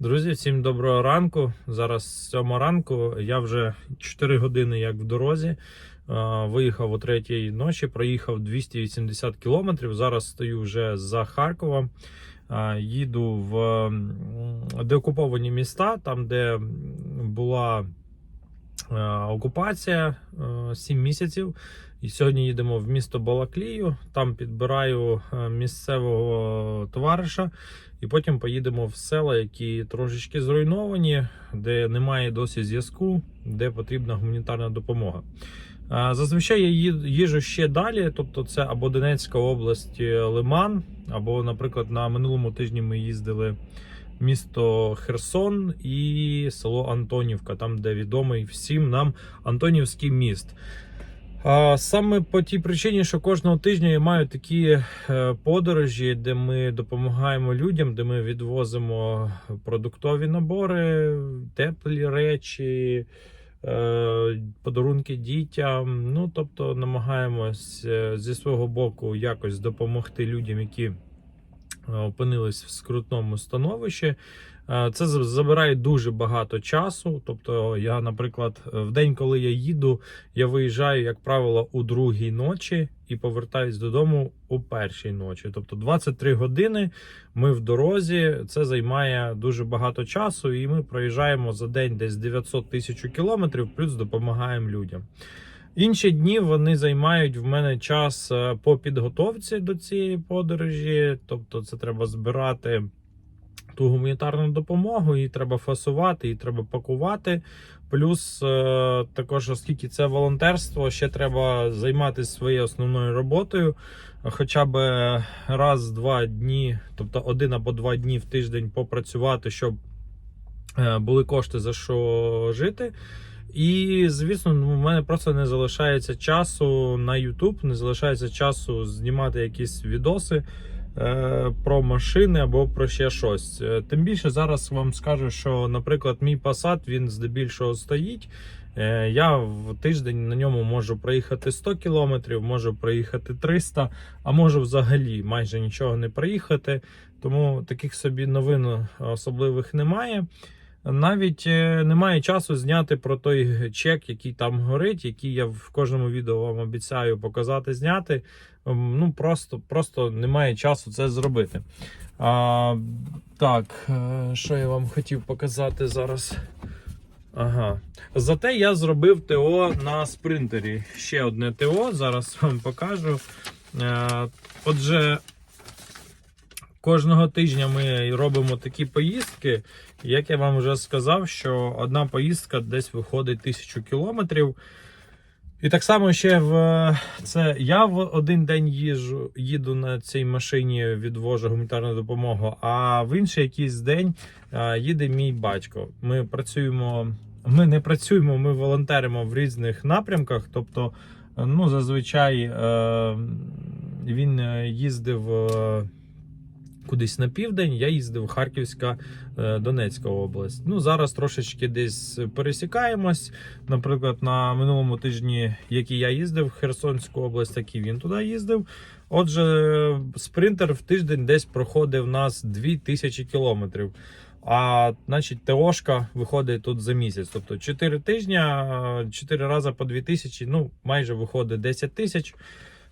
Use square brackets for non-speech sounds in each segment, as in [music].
Друзі, всім доброго ранку. Зараз 7 ранку. Я вже 4 години як в дорозі. Виїхав о 3 ночі, проїхав 280 кілометрів. Зараз стою вже за Харковом. Їду в деокуповані міста, там, де була окупація 7 місяців. І сьогодні їдемо в місто Балаклію. Там підбираю е, місцевого товариша. І потім поїдемо в села, які трошечки зруйновані, де немає досі зв'язку, де потрібна гуманітарна допомога. Зазвичай я ї- їжджу ще далі, тобто це або Донецька область е, Лиман, або, наприклад, на минулому тижні ми їздили місто Херсон і село Антонівка, там де відомий всім нам Антонівський міст. Саме по тій причині, що кожного тижня я маю такі е, подорожі, де ми допомагаємо людям, де ми відвозимо продуктові набори, теплі речі, е, подарунки дітям. Ну тобто намагаємось е, зі свого боку якось допомогти людям, які опинились в скрутному становищі. Е, Це забирає дуже багато часу. Тобто, я, наприклад, в день, коли я їду, я виїжджаю, як правило, у другій ночі і повертаюсь додому у першій ночі. Тобто 23 години ми в дорозі. Це займає дуже багато часу, і ми проїжджаємо за день десь 900 тисяч кілометрів, плюс допомагаємо людям. Інші дні вони займають в мене час е, по підготовці до цієї подорожі, тобто це треба збирати ту гуманітарну допомогу, її треба фасувати, її треба пакувати. Плюс е, також, оскільки це волонтерство, ще треба займатися своєю основною роботою. Хоча б раз-два дні, тобто один або два дні в тиждень попрацювати, щоб е, були кошти за що жити. І, звісно, ну, в мене просто не залишається часу на YouTube, не залишається часу знімати якісь відоси е, про машини або про ще щось. Е, Тим більше зараз вам скажу, що, наприклад, мій Passat, він здебільшого стоїть. Е, Я в тиждень на ньому можу проїхати 100 кілометрів, можу проїхати 300, а можу взагалі майже нічого не проїхати. Тому таких собі новин особливих немає. Навіть е, немає часу зняти про той чек, який там горить, який я в кожному відео вам обіцяю показати, зняти. Ем, Ну просто, просто немає часу це зробити. А, так, е, що я вам хотів показати зараз? Ага. Зате я зробив ТО на спринтері. Ще одне ТО, зараз вам покажу. Е, Отже, кожного тижня ми робимо такі поїздки. Як я вам вже сказав, що одна поїздка десь виходить тисячу кілометрів. І так само ще в це я в один день їжу, їду на цій машині, відвожу гуманітарну допомогу, а в інший якийсь день їде мій батько. Ми працюємо, ми не працюємо, ми волонтеримо в різних напрямках. Тобто, ну зазвичай е, він е, їздив. Кудись на південь, я їздив Харківська, е, Донецька область. Ну зараз трошечки десь пересікаємось. Наприклад, на минулому тижні, який я їздив в Херсонську область, так і він туди їздив. Отже, спринтер в тиждень десь проходив нас 2000 кілометрів. А значить, ТОшка виходить тут за місяць. Тобто 4 тижня, 4 рази по 2000, ну майже виходить 10 тисяч.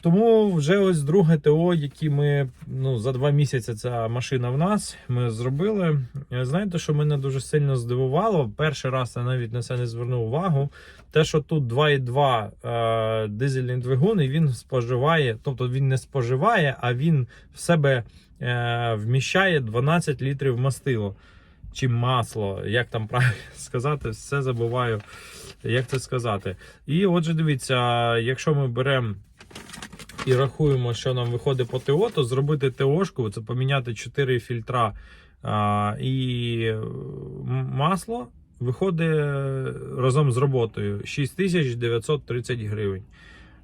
Тому вже ось друге ТО, які ми ну за два місяці ця машина в нас ми зробили. Е, Знаєте, що мене дуже сильно здивувало? Перший раз я навіть на це не звернув увагу. Те, що тут 2,2 е, дизельний двигун, і він споживає, тобто він не споживає, а він в себе е, вміщає 12 літрів мастило. Чи масло, як там правильно [laughs] сказати, все забуваю, як це сказати. І отже, дивіться, якщо ми беремо і рахуємо, що нам виходить по ТО, то зробити ТОшку, це поміняти 4 фільтра а, і масло, виходить разом з роботою 6930 гривень.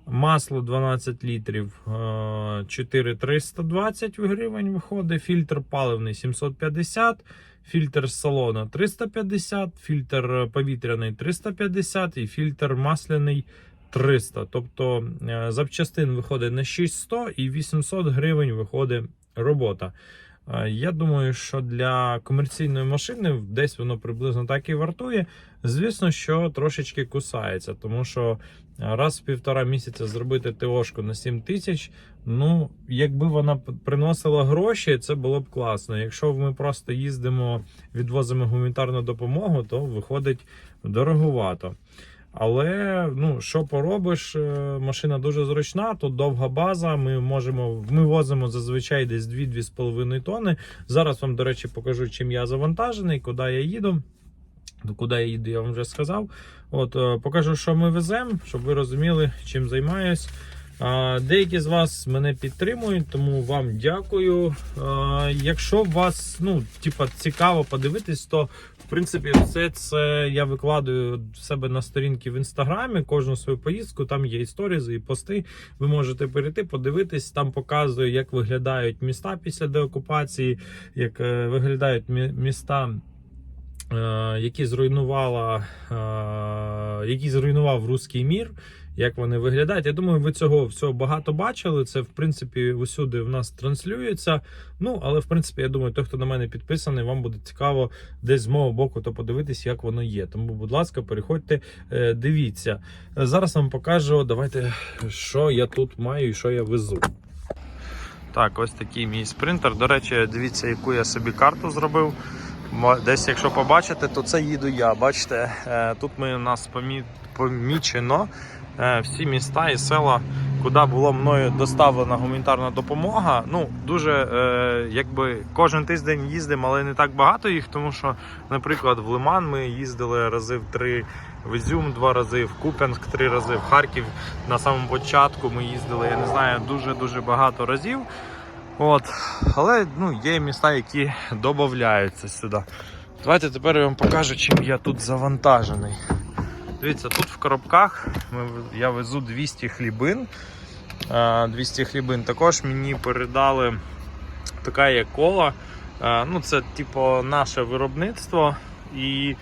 Масло 12 літрів е, 4320 гривень виходить. Фільтр паливний 750, фільтр салона 350, фільтр повітряний 350 і фільтр масляний 300. Тобто е, запчастин виходить на 600 і 800 гривень виходить робота. Е, Я думаю, що для комерційної машини десь воно приблизно так і вартує. Звісно, що трошечки кусається, тому що раз в півтора місяця зробити ТОшку на 7 тисяч. Ну, якби вона приносила гроші, це було б класно. Якщо ми просто їздимо, відвозимо гуманітарну допомогу, то виходить дороговато. Але ну що поробиш, е, машина дуже зручна, тут довга база. Ми можемо ми возимо зазвичай десь 2-2,5 тонни. Зараз вам, до речі, покажу, чим я завантажений, куди я їду. Куди я їду, я вам вже сказав. От е, покажу, що ми веземо, щоб ви розуміли, чим займаюсь. Деякі з вас мене підтримують, тому вам дякую. Якщо вас ну, типа, цікаво подивитись, то в принципі все це я викладаю в себе на сторінки в інстаграмі. Кожну свою поїздку. Там є історії і пости. Ви можете перейти, подивитись. Там показую, як виглядають міста після деокупації, як е, виглядають міста. е, Які зруйнувала, е, які зруйнував руський мір, як вони виглядають. Я думаю, ви цього всього багато бачили. Це в принципі усюди в нас транслюється. Ну, але в принципі, я думаю, той, хто на мене підписаний, вам буде цікаво десь з мого боку то подивитись, як воно є. Тому, будь ласка, переходьте, е, дивіться. Е, Зараз вам покажу. Давайте, що я тут маю і що я везу. Так, ось такий мій спринтер. До речі, дивіться, яку я собі карту зробив. Десь, якщо побачите, то це їду я. Бачите, е, тут ми у нас помічено е, всі міста і села, куди була мною доставлена гуманітарна допомога. Ну, дуже е, якби кожен тиждень їздимо, але не так багато їх, тому що, наприклад, в Лиман ми їздили рази в три. В Ізюм два рази, в Куп'янськ три рази, в Харків на самому початку ми їздили, я не знаю, дуже-дуже багато разів. От. Але ну, є міста, які додаються сюди. Давайте тепер я вам покажу, чим я тут завантажений. Дивіться, тут в коробках я везу 200 хлібин. 200 хлібин. Також мені передали така є кола. Ну, це типу наше виробництво. І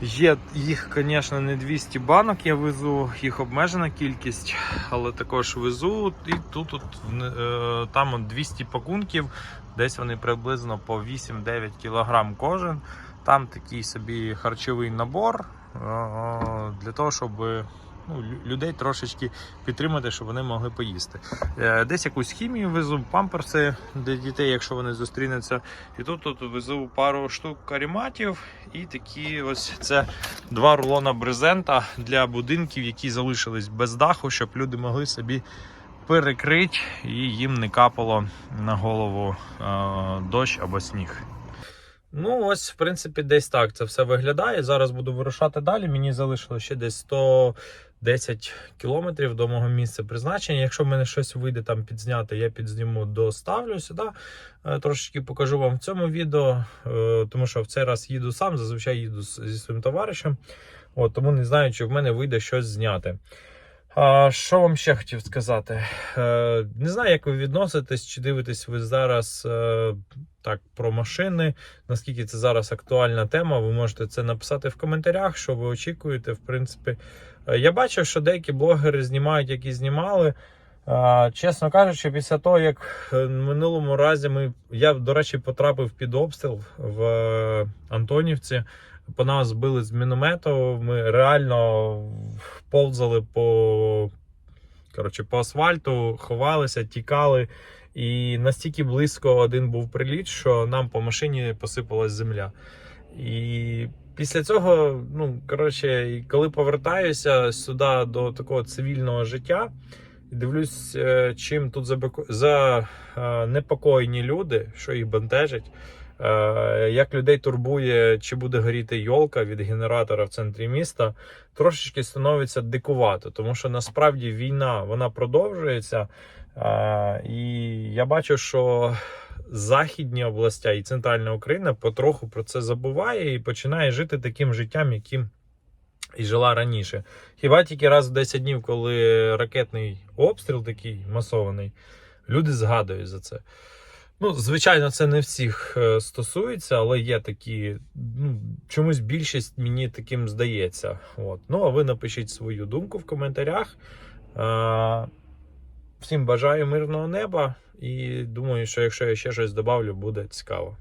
Є їх, звісно, не 200 банок я везу, їх обмежена кількість, але також везу. І тут, тут е, там 200 пакунків, десь вони приблизно по 8-9 кг кожен. Там такий собі харчовий набор е, для того, щоб ну, людей трошечки підтримати, щоб вони могли поїсти. Е, Десь якусь хімію везу, памперси для дітей, якщо вони зустрінуться. І тут, тут везу пару штук каріматів і такі ось це два рулона брезента для будинків, які залишились без даху, щоб люди могли собі перекрити і їм не капало на голову е, дощ або сніг. Ну, ось, в принципі, десь так це все виглядає. Зараз буду вирушати далі. Мені залишилося ще десь 110 кілометрів до мого місця призначення. Якщо в мене щось вийде там підзняти, я підзніму, доставлю сюди. Е, Трошечки покажу вам в цьому відео, е, тому що в цей раз їду сам, зазвичай їду зі своїм товаришем. От, тому не знаю, чи в мене вийде щось зняти. А, що вам ще хотів сказати? Е, не знаю, як ви відноситесь, чи дивитесь ви зараз е, так про машини. Наскільки це зараз актуальна тема, ви можете це написати в коментарях, що ви очікуєте. В принципі, Е, я бачив, що деякі блогери знімають, які знімали. Чесно кажучи, після того, як е, в минулому разі ми, я, до речі, потрапив під обстріл в е, Антонівці. По нас збили з міномету. Ми реально повзали по, коротше, по асфальту, ховалися, тікали. І настільки близько один був приліт, що нам по машині посипалась земля. І після цього, ну коротше, коли повертаюся сюди до такого цивільного життя, дивлюсь, е, чим тут забеко- за е, люди, що їх бентежить. Е, Як людей турбує, чи буде горіти йолка від генератора в центрі міста, трошечки становиться дикувато, тому що насправді війна вона продовжується. І я бачу, що західні областя і центральна Україна потроху про це забуває і починає жити таким життям, яким і жила раніше. Хіба тільки раз в 10 днів, коли ракетний обстріл такий масований, люди згадують за це. Ну, звичайно, це не всіх е, стосується, але є такі. Ну, чомусь більшість мені таким здається. От. Ну, а ви напишіть свою думку в коментарях. Е, Всім бажаю мирного неба і думаю, що якщо я ще щось добавлю, буде цікаво.